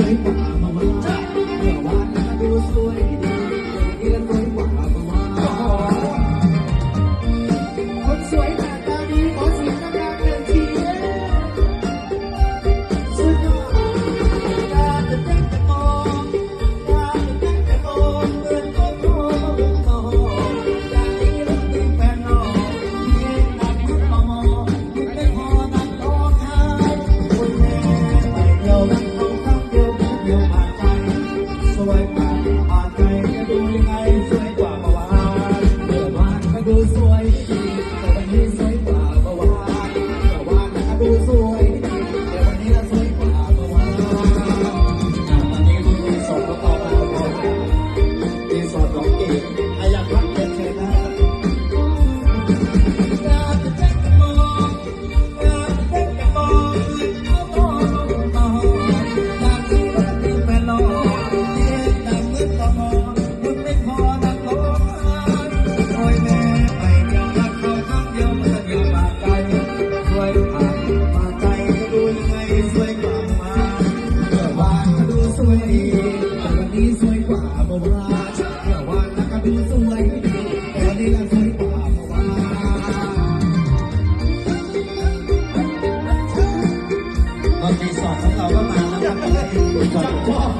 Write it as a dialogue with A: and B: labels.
A: วยดีเดี๋ ช่วยกลับมาเมื่วานก็ดูสวยดีแต่วันนี้สวยกว่าเมื่านเมื่วานนะก็ดูสวยดีวันนี้เราสวยกว่าเมื่านตอนที่สของเรามาแล้วจับจับ